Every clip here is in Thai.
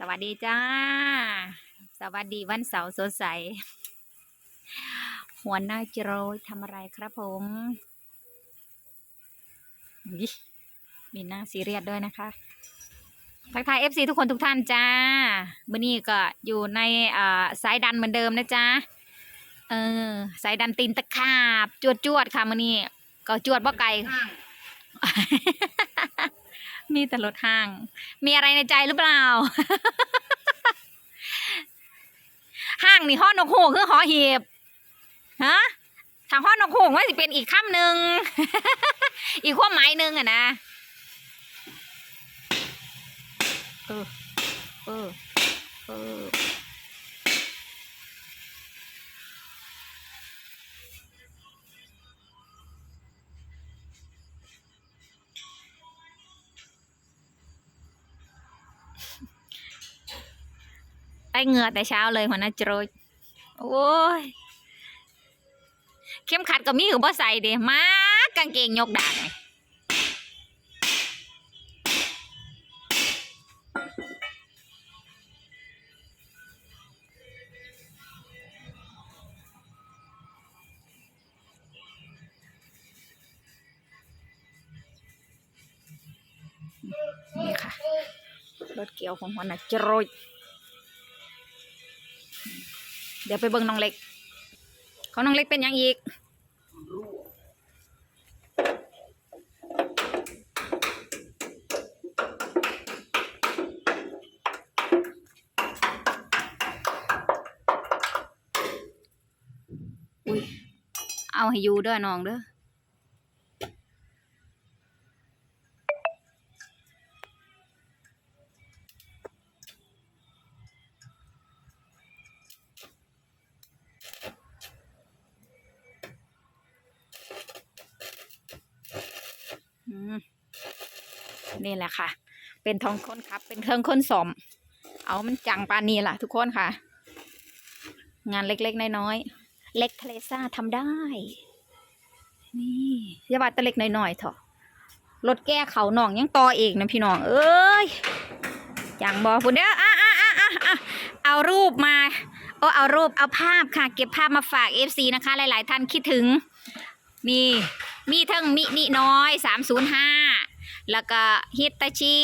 สวัสดีจ้า สวัสดีวันเสาร์สดใส หัวหน้าโจรยทำอะไรครับผมมีหน้าซีเรียสด้วยนะคะทักทาย FC ทุกคนทุกท่านจ้ามื่อนี้ก็อยู่ในสายดันเหมือนเดิมนะจ๊ะเออสายดันตีนตะขาบ จวดจวดๆค่ะมื่อนี้ก็จวดบ่ไกล มีแต่รถห้าง มีอะไรในใจหรือเปล่า ห้างนี่ห้อนกหูคือหอหีบฮะทางห้อนกหูว่าสิเป็นอีกคำหนึ่งอีกความหมายหนึ่งอะนะเออเออเออ ได้เหงื่อแต่เช้าเลยหัวหน้าโจรยโอ้ยเข้มขัดก็มีอยู่บ่ใส่เดมากางเกงยกดากไงนี่ค่ะ รถเกี่ยวของหัวหน้าโจรย เดี๋ยวไปเบิ่งน้องเล็ก ของน้องเล็กเป็นยังอีก อุ้ย เอาให้อยู่เด้อน้องเด้อ นี่แหละค่ะ เป็นทองค้นครับ เป็นเครื่องค้นสม เอามันจังปานีล่ะ ทุกคนค่ะ งานเล็กๆน้อยๆเล็กทะเลซ่าทำได้ นี่อย่าว่าแต่เล็กน้อยๆเถอะรถแก้เขาหนองยังต่อเองนะพี่น้องเอ้ยจังบอคุณเด้ออะอะอะอะเอารูปมาโอ้เอารูปเอาภาพค่ะ เก็บภาพมาฝาก FC นะคะ หลาย ๆ ท่านคิดถึงนี่ มีทั้งมินิน้อย 305 แล้วก็ฮิตาชิ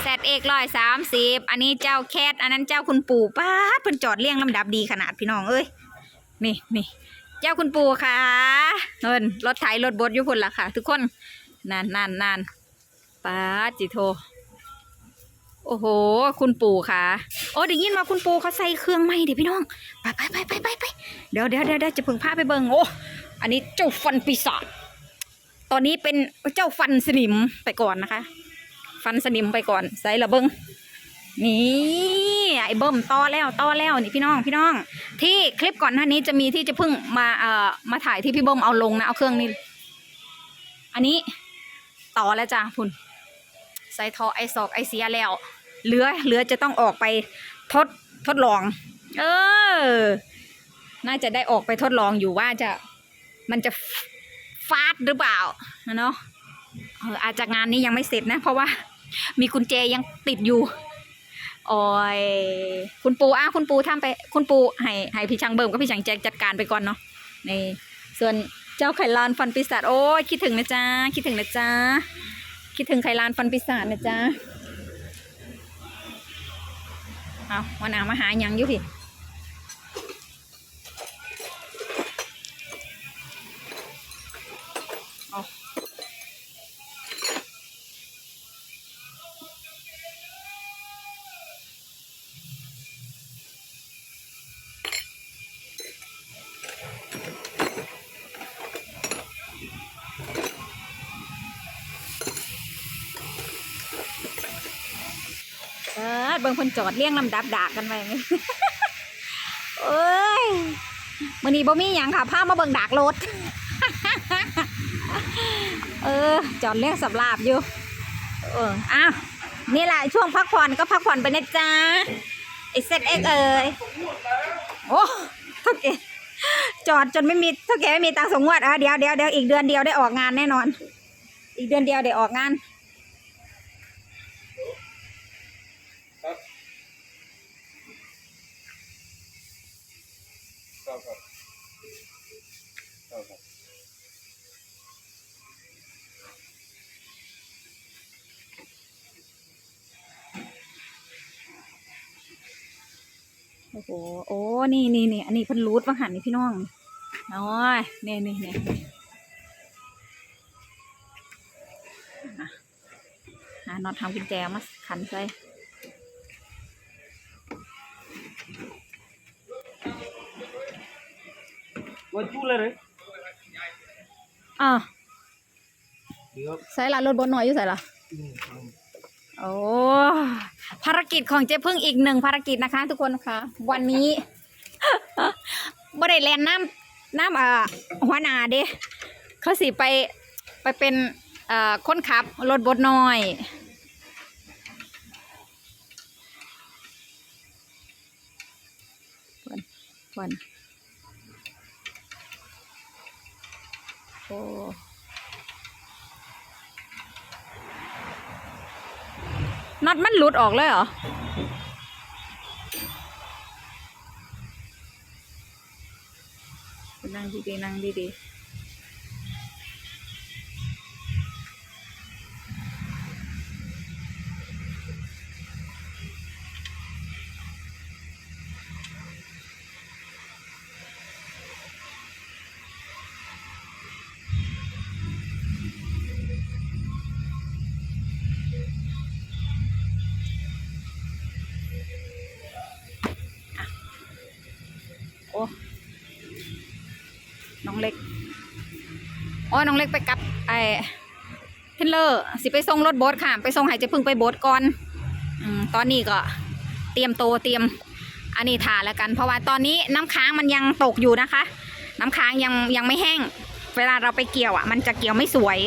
แซดเอกร้อยสามสิบอันนี้เจ้าแคทอันนั้นเจ้าคุณปู่ป้าดเพิ่นจอดเรียงลำดับดีขนาดพี่น้องเอ้ยนี่นี่เจ้าคุณปู่ค่ะเอินรถไถรถบดอยู่พุ่นละค่ะ ทุกคนนานนานนานป้าจิโท โอ้โห คุณปู่ค่ะ โอ้ได้ยินว่าคุณปู่เขาใส่เครื่องใหม่เดิพี่น้องไปไปไปไปไปเดี๋ยวเดี๋ยวเดี๋ยวเดี๋ยวจะพึ่งพาไปเบิงโอ้อันนี้เจ้าฟันปีศาจ ตอนนี้เป็นเจ้าฟันสนิมไปก่อนนะคะ ฟันสนิมไปก่อนใส่ระเบิงนี่ไอ้เบิ้มต่อแล้วต่อแล้วนี่พี่น้องพี่น้อง ที่คลิปก่อนหน้านี้จะมีที่จะเพิ่งมาเอ่อมาถ่ายที่พี่เบิ้มเอาลงนะเอาเครื่องนี้อันนี้ต่อแล้วจ้าคุณใส่ท่อไอซอกไอเสียแล้ว เหลือเหลือจะต้องออกไปทดทดลอง เออ น่าจะได้ออกไปทดลองอยู่ว่าจะมันจะ ฟาดหรือเปล่าเนาะเอออาจจะงานนี้ยังไม่เสร็จนะ เพราะว่า มีกุญแจยังติดอยู่โอ้ยคุณปูอะคุณปูทำไป คุณปูให้ให้พี่ช่างเบิ่มกับพี่ช่างแจกจัดการไปก่อนเนาะนี่ส่วนเจ้าไข่ลานฟันปีศาจโอ้ยคิดถึงนะจ๊ะคิดถึงนะจ๊ะคิดถึงไข่ลานฟันปีศาจนะจ๊ะเอาวันหนามาหาหยังอยู่พี่ เบิ่งคนจอดเรียงลำดับดากกันไปเอ้ยมื้อนี้บ่มีหยังค่ะพามาเบิ่งดากรถ เออ จอดเรียงสับลาบอยู่ เอออ้าวนี่แหละช่วงพักผ่อนก็พักผ่อนไปนะจ๊ะไอเซตเอ็กเอ้ยโอ้เท่าแกจอดจนไม่มีเท่าแกไม่มีตังค์ส่งงวดอะเดี๋ยวเดี๋ยวเดี๋ยวอีกเดือนเดียวได้ออกงานแน่นอน อีกเดือนเดียวได้ออกงาน ครับครับครับครับโอ้โห โอ้ นี่นี่นี่อันนี้พิ่นรูดว่าหันนี่พี่น้องโอ้ยนี่นี่นี่หาน็อตทำกุญแจมาขันใส่ วันจู้เลยเลยอะเดี๋ยวใส่ละรถบนหน่อยอยู่ใส่ละอืมครับโอ้ภารกิจของเจ๊พึ่งอีกหนึ่งภารกิจนะคะ ทุกคนคะวันนี้บ่ได้แลนน้ำน้ำเอ่อหัวหน้าเด้เขาสิไปไปเป็นเอ่อคนขับรถบดน้อยวันวันโอ้ น็อตมันหลุดออกเลยเหรอ นั่งดีๆนั่งดีๆ อ๋อน้องเล็กไปกับไอ้เทนเลอร์สิไปส่งรถโบ๊ทค่ะ ไปส่งให้เจะพึ่งไปโบ๊ทก่อนอืมตอนนี้ก็เตรียมโตเตรียมอันนี้ทาแล้วกัน เพราะว่าตอนนี้น้ำค้างมันยังตกอยู่นะคะ น้ำค้างยังยังไม่แห้ง เวลาเราไปเกี่ยวอะ มันจะเกี่ยวไม่สวย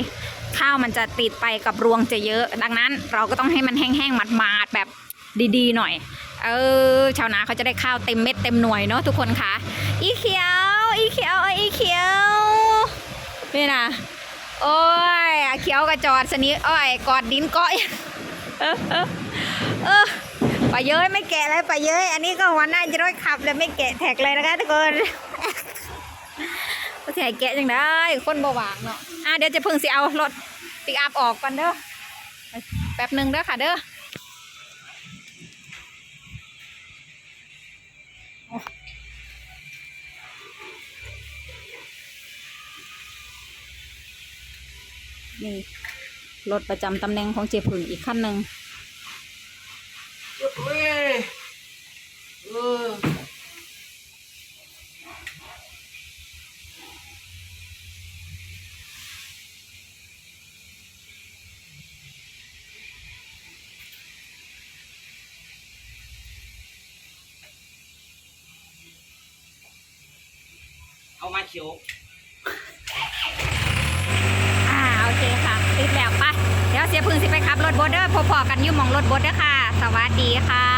ข้าวมันจะติดไปกับรวงจะเยอะ ดังนั้นเราก็ต้องให้มันแห้งๆหมาดๆแบบดีๆหน่อย เออ ชาวนาเขาจะได้ข้าวเต็มเม็ดเต็มหน่วยเนาะทุกคนคะอีเขียว อีเขียว อีเขียว นี่นะโอ้ยอาเขียวกระจอดสนิทอ้อยกอดดินก้อยเออเออเออปะเย้ยไม่แกะเลยปะเย้ยอันนี้ก็หัวหน้าจะร้อยขับเลยไม่แกะแท็กเลยนะคะทุกคนก็แท็กแกะยังได้คนบหวางเนาะอะเดี๋ยวจะพิ่งสิเอารถปิกอัพออกก่อนเด้อแป๊บหนึ่งเด้อค่ะเด้อ นี่รถประจำตำแหน่งของเจพึ่งอีกขั้นหนึ่งเออเอามาเขียว อ่าโอเคค่ะ ติดแล้วไป เดี๋ยวเสียพึ่งสิไปขับรถบดเดอร์พอๆกันอยู่หมองรถบดเดอร์ค่ะ สวัสดีค่ะ